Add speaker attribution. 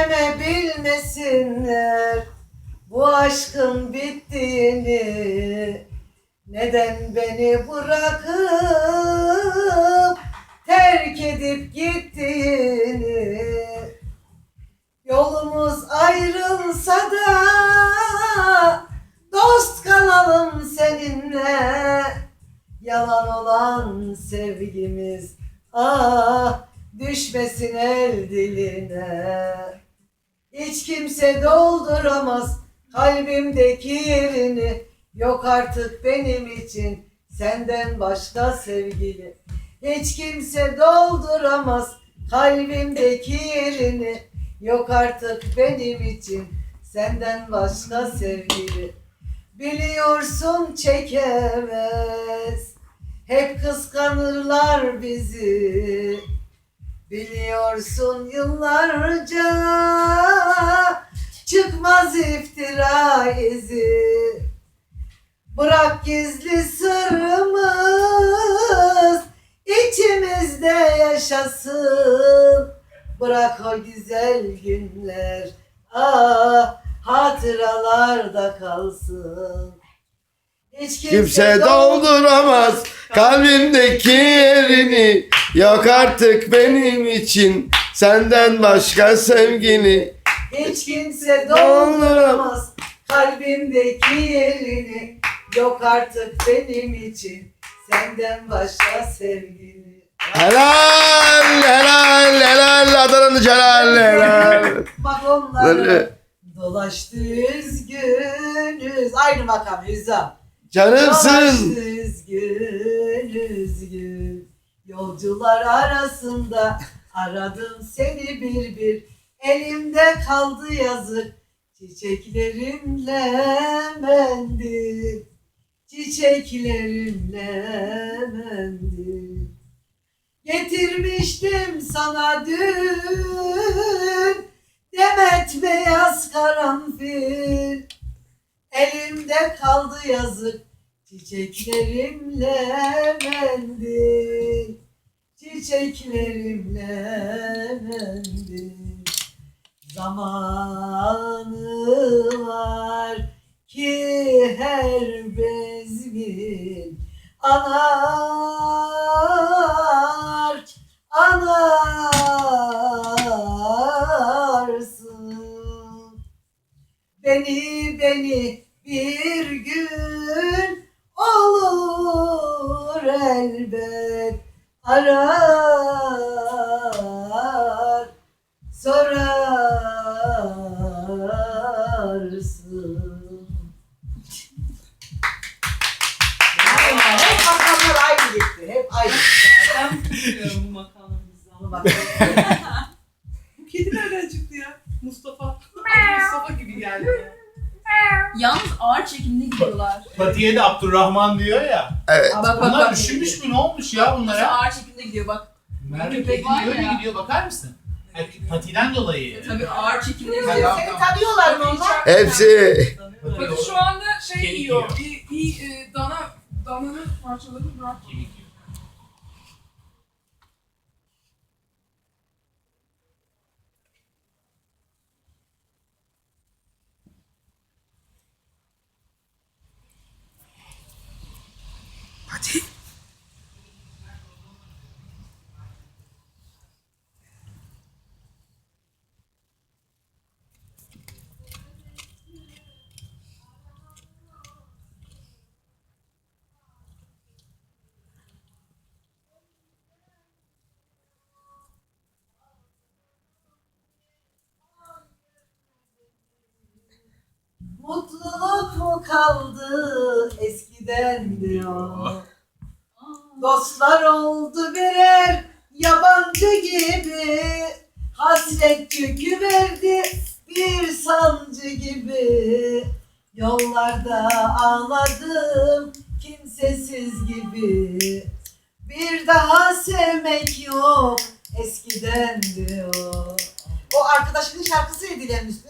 Speaker 1: Anneme bilmesinler bu aşkın bittiğini. Neden beni bırakıp terk edip gittiğini? Yolumuz ayrılsa da dost kalalım seninle. Yalan olan sevgimiz ah düşmesin el diline Hiç kimse dolduramaz kalbimdeki yerini. Yok artık benim için senden başka sevgili. Hiç kimse dolduramaz kalbimdeki yerini. Yok artık benim için senden başka sevgili. Biliyorsun çekemez. Hep kıskanırlar bizi Biliyorsun yıllarca Çıkmaz iftira izi. Bırak gizli sırrımız içimizde yaşasın. Bırak o güzel günler ah hatıralarda kalsın. Hiç
Speaker 2: Kimse dolduramaz kalbimdeki yerini Yok artık benim için senden başka sevgini
Speaker 1: Hiç kimse dolduramaz. Kalbimdeki yerini. Yok artık benim için senden başka sevgili
Speaker 2: Helal helal helal. Adana'nın celal helal.
Speaker 1: Bak onları dolaştı üzgünüz. Aynı makam Hüzzam.
Speaker 2: Canımsın.
Speaker 1: Dolaştı üzgün üzgün Yolcular arasında aradım seni bir bir. Elimde kaldı yazık çiçeklerimle mendil Çiçeklerimle mendil Getirmiştim sana dün Demet beyaz karanfil. Elimde kaldı yazık çiçeklerimle mendil Çiçeklerimle Zamanı var ki her bezmin anar anarsın. Beni beni bir gün olur elbet. Arar
Speaker 3: Ben biliyorum bu bizden.
Speaker 1: Onu bak.
Speaker 3: Bu kedi nereden çıktı ya? Mustafa. Adı Mustafa gibi geldi. ya.
Speaker 4: Yalnız ağır çekimli gidiyorlar.
Speaker 5: Patiye de Abdurrahman diyor ya.
Speaker 2: Evet
Speaker 4: Bak bak
Speaker 5: Bunlar
Speaker 4: bak.
Speaker 5: üşümüş mü ne olmuş ya
Speaker 4: Nasıl
Speaker 5: bunlara?
Speaker 4: ağır çekimde gidiyor bak.
Speaker 5: Merve
Speaker 4: Köpek var
Speaker 5: böyle
Speaker 4: ya.
Speaker 5: gidiyor bakar mısın? Ha, Patiden dolayı.
Speaker 4: Tabii ağır çekimde
Speaker 5: Sen-
Speaker 4: gidiyor.
Speaker 1: Seni tanıyorlar mı onlar?
Speaker 2: Hepsi
Speaker 3: Bakın şu anda şey
Speaker 5: Kemik
Speaker 3: yiyor.
Speaker 5: yiyor.
Speaker 3: Bir, bir e, dana dananın parçalarını bırak.
Speaker 5: Kemik yiyor.
Speaker 1: Mutluluk mu kaldı eskiden diyor. Dostlar oldu birer yabancı gibi Hasret yükü verdi bir sancı gibi. Yollarda ağladım kimsesiz gibi. Bir daha sevmek yok eskiden diyor. O arkadaşının şarkısı Dilan Üstü